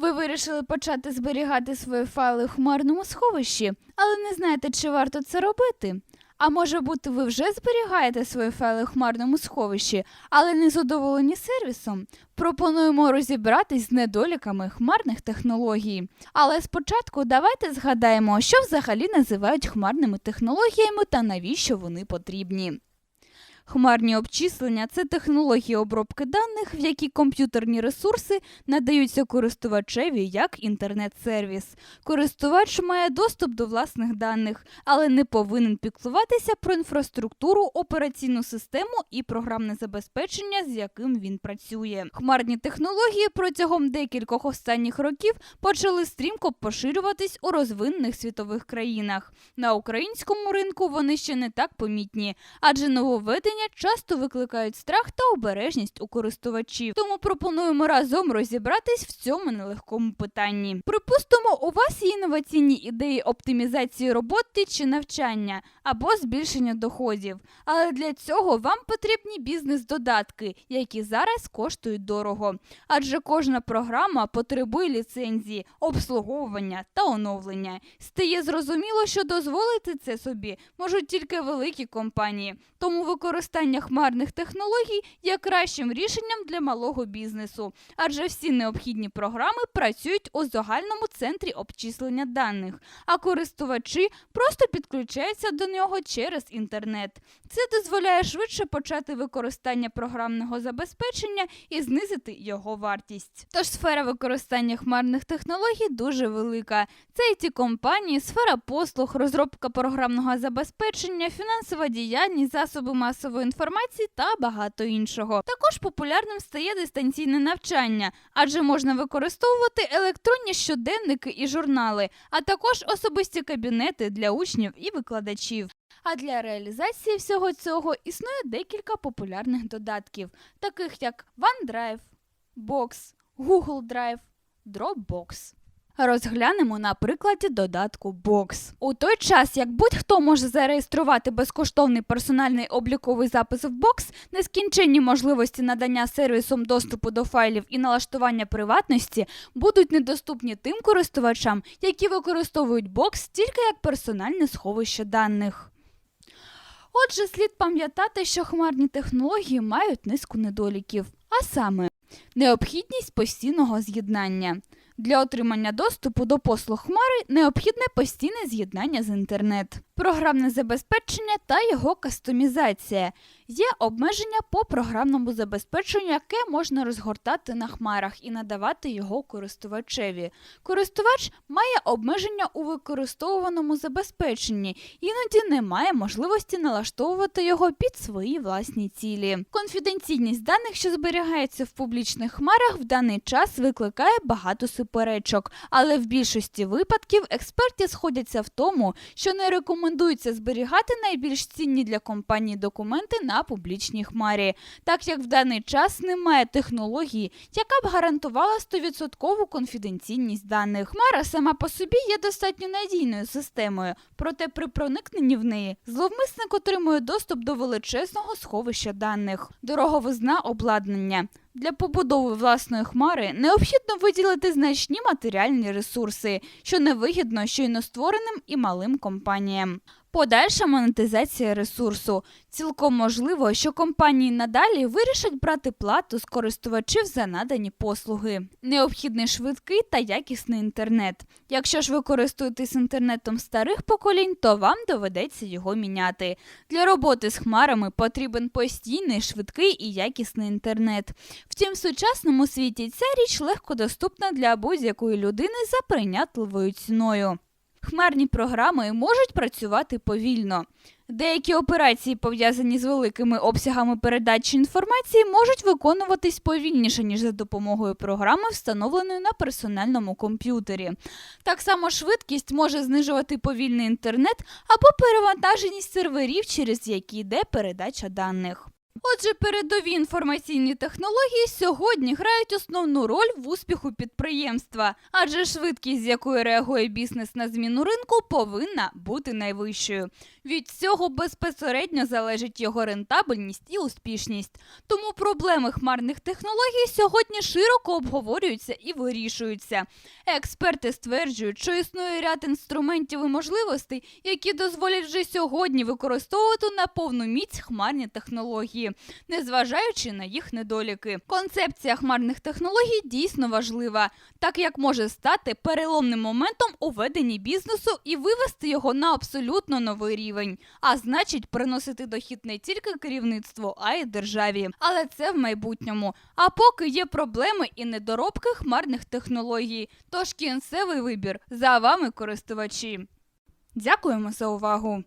Ви вирішили почати зберігати свої файли в хмарному сховищі, але не знаєте, чи варто це робити. А може бути, ви вже зберігаєте свої файли в хмарному сховищі, але не задоволені сервісом. Пропонуємо розібратись з недоліками хмарних технологій. Але спочатку давайте згадаємо, що взагалі називають хмарними технологіями та навіщо вони потрібні. Хмарні обчислення це технології обробки даних, в які комп'ютерні ресурси надаються користувачеві як інтернет-сервіс. Користувач має доступ до власних даних, але не повинен піклуватися про інфраструктуру, операційну систему і програмне забезпечення, з яким він працює. Хмарні технології протягом декількох останніх років почали стрімко поширюватись у розвинених світових країнах. На українському ринку вони ще не так помітні, адже нововведення часто викликають страх та обережність у користувачів. Тому пропонуємо разом розібратись в цьому нелегкому питанні. Припустимо, у вас є інноваційні ідеї оптимізації роботи чи навчання або збільшення доходів. Але для цього вам потрібні бізнес-додатки, які зараз коштують дорого. Адже кожна програма потребує ліцензії, обслуговування та оновлення. Стає зрозуміло, що дозволити це собі можуть тільки великі компанії. Тому використання хмарних технологій є кращим рішенням для малого бізнесу, адже всі необхідні програми працюють у загальному центрі обчислення даних, а користувачі просто підключаються до нього через інтернет. Це дозволяє швидше почати використання програмного забезпечення і знизити його вартість. Тож сфера використання хмарних технологій дуже велика. Це it компанії, сфера послуг, розробка програмного забезпечення, фінансова діяльність, засоби масової інформації та багато іншого. Також популярним стає дистанційне навчання, адже можна використовувати електронні щоденники і журнали, а також особисті кабінети для учнів і викладачів. А для реалізації всього цього існує декілька популярних додатків, таких як OneDrive, Box, Google Drive, Dropbox. Розглянемо на прикладі додатку Box. У той час, як будь-хто може зареєструвати безкоштовний персональний обліковий запис в Box, нескінченні можливості надання сервісом доступу до файлів і налаштування приватності будуть недоступні тим користувачам, які використовують Box тільки як персональне сховище даних. Отже, слід пам'ятати, що хмарні технології мають низку недоліків, а саме необхідність постійного з'єднання. Для отримання доступу до послуг хмари необхідне постійне з'єднання з інтернет, програмне забезпечення та його кастомізація. Є обмеження по програмному забезпеченню, яке можна розгортати на хмарах і надавати його користувачеві. Користувач має обмеження у використовуваному забезпеченні, іноді не має можливості налаштовувати його під свої власні цілі. Конфіденційність даних, що зберігаються в публічних хмарах, в даний час викликає багато суперечок, але в більшості випадків експерти сходяться в тому, що не рекомендується зберігати найбільш цінні для компанії документи на публічній хмарі, так як в даний час немає технології, яка б гарантувала 100% конфіденційність даних. Хмара сама по собі є достатньо надійною системою, проте при проникненні в неї зловмисник отримує доступ до величезного сховища даних, дороговизна обладнання. Для побудови власної хмари необхідно виділити значні матеріальні ресурси, що невигідно щойно створеним і малим компаніям. Подальша монетизація ресурсу. Цілком можливо, що компанії надалі вирішать брати плату з користувачів за надані послуги. Необхідний швидкий та якісний інтернет. Якщо ж ви користуєтесь інтернетом старих поколінь, то вам доведеться його міняти. Для роботи з хмарами потрібен постійний, швидкий і якісний інтернет. Втім, в сучасному світі ця річ легко доступна для будь-якої людини за прийнятливою ціною. Хмарні програми можуть працювати повільно. Деякі операції, пов'язані з великими обсягами передачі інформації, можуть виконуватись повільніше, ніж за допомогою програми, встановленої на персональному комп'ютері. Так само швидкість може знижувати повільний інтернет або перевантаженість серверів, через які йде передача даних. Отже, передові інформаційні технології сьогодні грають основну роль в успіху підприємства, адже швидкість, з якою реагує бізнес на зміну ринку, повинна бути найвищою. Від цього безпосередньо залежить його рентабельність і успішність. Тому проблеми хмарних технологій сьогодні широко обговорюються і вирішуються. Експерти стверджують, що існує ряд інструментів і можливостей, які дозволять вже сьогодні використовувати на повну міць хмарні технології, незважаючи на їх недоліки. Концепція хмарних технологій дійсно важлива, так як може стати переломним моментом у веденні бізнесу і вивести його на абсолютно новий рівень, а значить, приносити дохід не тільки керівництву, а й державі. Але це в майбутньому. А поки є проблеми і недоробки хмарних технологій. Тож кінцевий вибір за вами, користувачі. Дякуємо за увагу!